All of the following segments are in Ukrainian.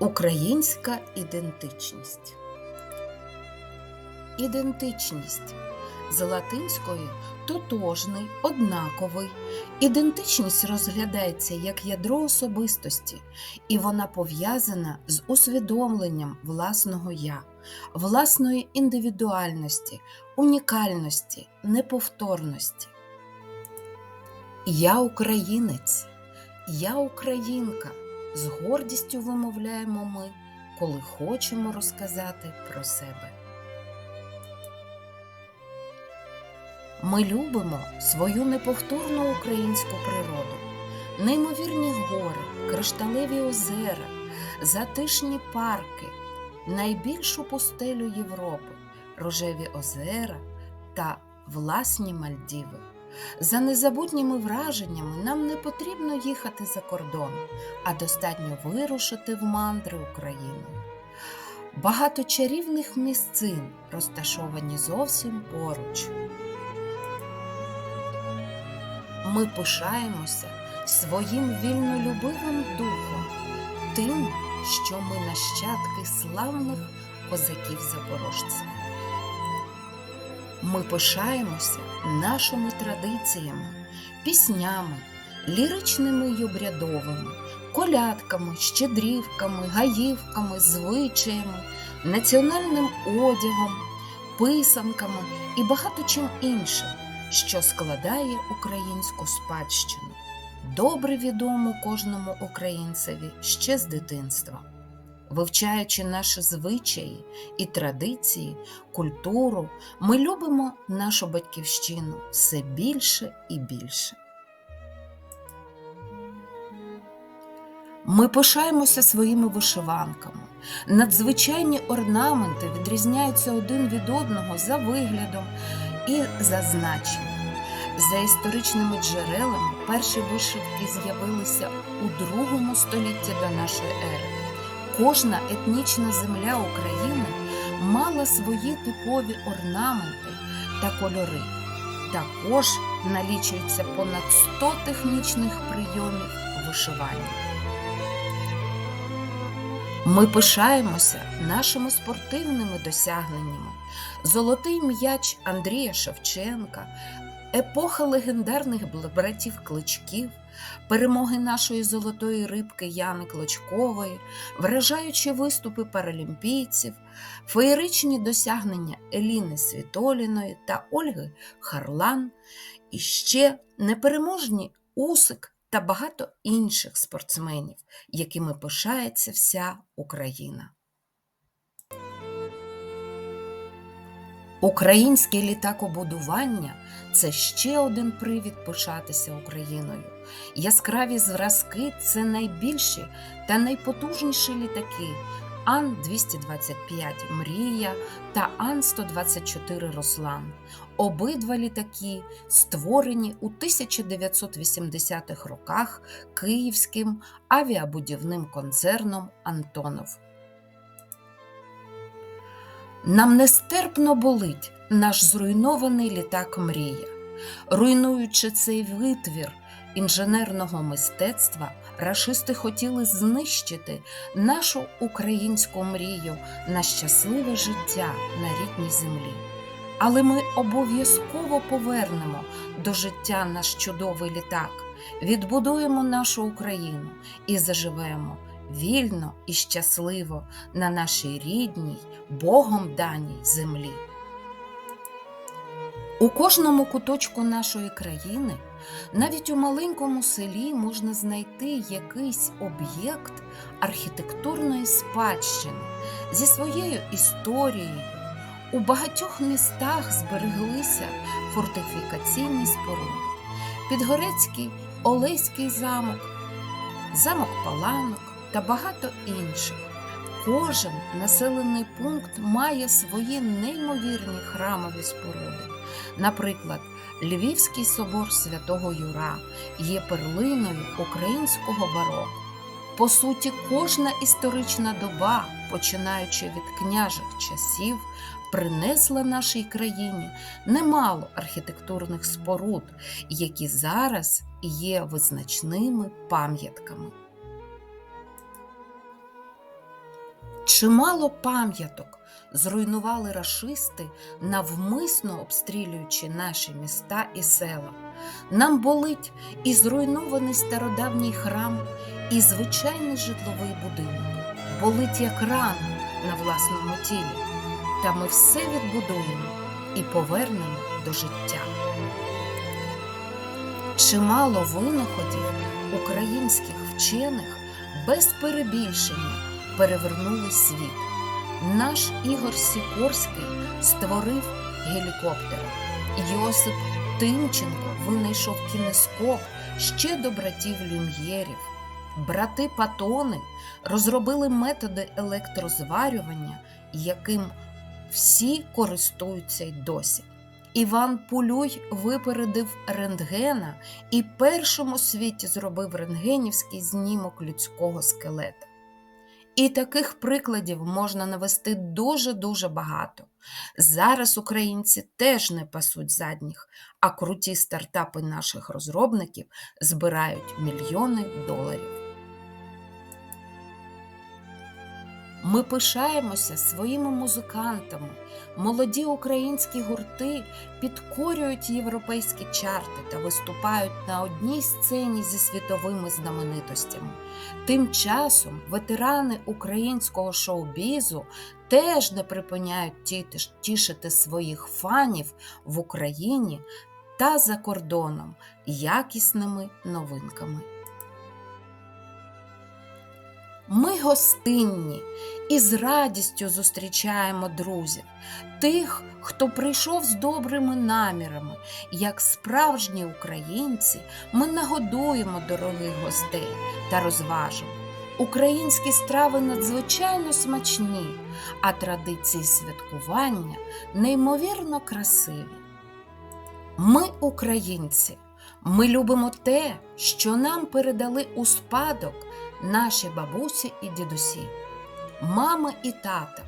Українська ідентичність. Ідентичність з латинської тотожний, однаковий. Ідентичність розглядається як ядро особистості, і вона пов'язана з усвідомленням власного я, власної індивідуальності, унікальності, неповторності. Я українець, я українка. З гордістю вимовляємо ми, коли хочемо розказати про себе. Ми любимо свою неповторну українську природу, неймовірні гори, кришталеві озера, затишні парки, найбільшу пустелю Європи, рожеві озера та власні Мальдіви. За незабутніми враженнями нам не потрібно їхати за кордон, а достатньо вирушити в мандри Україною. Багато чарівних місцин розташовані зовсім поруч. Ми пишаємося своїм вільнолюбивим духом, тим, що ми нащадки славних козаків-запорожців. Ми пишаємося нашими традиціями, піснями, ліричними й обрядовими, колядками, щедрівками, гаївками, звичаями, національним одягом, писанками і багато чим іншим, що складає українську спадщину, добре відому кожному українцеві ще з дитинства. Вивчаючи наші звичаї і традиції, культуру, ми любимо нашу батьківщину все більше і більше. Ми пишаємося своїми вишиванками. Надзвичайні орнаменти відрізняються один від одного за виглядом і за значенням. За історичними джерелами перші вишивки з'явилися у другому столітті до нашої ери. Кожна етнічна земля України мала свої типові орнаменти та кольори. Також налічується понад 100 технічних прийомів вишивання. Ми пишаємося нашими спортивними досягненнями. Золотий м'яч Андрія Шевченка, епоха легендарних братів Кличків, перемоги нашої золотої рибки Яни Клочкової, вражаючі виступи паралімпійців, феєричні досягнення Еліни Світоліної та Ольги Харлан, і ще непереможні Усик та багато інших спортсменів, якими пишається вся Україна. Українське літакобудування це ще один привід пишатися Україною. Яскраві зразки це найбільші та найпотужніші літаки Ан-225 Мрія та Ан-124 Руслан. Обидва літаки створені у 1980-х роках київським авіабудівним концерном Антонов. Нам нестерпно болить наш зруйнований літак Мрія. Руйнуючи цей витвір інженерного мистецтва, рашисти хотіли знищити нашу українську мрію на щасливе життя на рідній землі. Але ми обов'язково повернемо до життя наш чудовий літак, відбудуємо нашу Україну і заживемо вільно і щасливо на нашій рідній, Богом даній землі. У кожному куточку нашої країни, навіть у маленькому селі, можна знайти якийсь об'єкт архітектурної спадщини зі своєю історією. У багатьох містах збереглися фортифікаційні споруди. Підгорецький Олеський замок, замок Паланок та багато інших. Кожен населений пункт має свої неймовірні храмові споруди. Наприклад, Львівський собор святого Юра є перлиною українського бароко. По суті, кожна історична доба, починаючи від княжих часів, принесла нашій країні немало архітектурних споруд, які зараз є визначними пам'ятками. Чимало пам'яток зруйнували рашисти, навмисно обстрілюючи наші міста і села. Нам болить і зруйнований стародавній храм, і звичайний житловий будинок. Болить як рана на власному тілі. Та ми все відбудуємо і повернемо до життя. Чимало винаходів українських вчених без перебільшення перевернули світ. Наш Ігор Сікорський створив гелікоптер. Йосип Тимченко винайшов кінескоп ще до братів Люм'єрів. Брати Патони розробили методи електрозварювання, яким всі користуються й досі. Іван Пулюй випередив рентгена і першим у світі зробив рентгенівський знімок людського скелета. І таких прикладів можна навести дуже-дуже багато. Зараз українці теж не пасуть задніх, а круті стартапи наших розробників збирають мільйони доларів. Ми пишаємося своїми музикантами. Молоді українські гурти підкорюють європейські чарти та виступають на одній сцені зі світовими знаменитостями. Тим часом ветерани українського шоу-бізу теж не припиняють тішити своїх фанів в Україні та за кордоном якісними новинками. Ми гостинні і з радістю зустрічаємо друзів, тих, хто прийшов з добрими намірами. Як справжні українці, ми нагодуємо дорогих гостей та розважимо. Українські страви надзвичайно смачні, а традиції святкування неймовірно красиві. Ми, українці, ми любимо те, що нам передали у спадок наші бабусі і дідусі, мами і тата.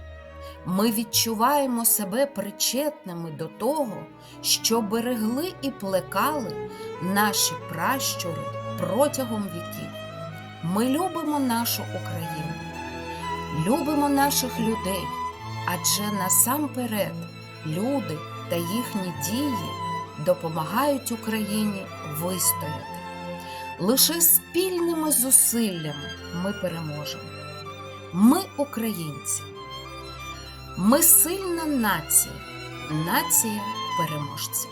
Ми відчуваємо себе причетними до того, що берегли і плекали наші пращури протягом віків. Ми любимо нашу Україну, любимо наших людей, адже насамперед люди та їхні дії допомагають Україні вистояти. Лише спільними зусиллями ми переможемо. Ми українці. Ми сильна нація, нація переможців.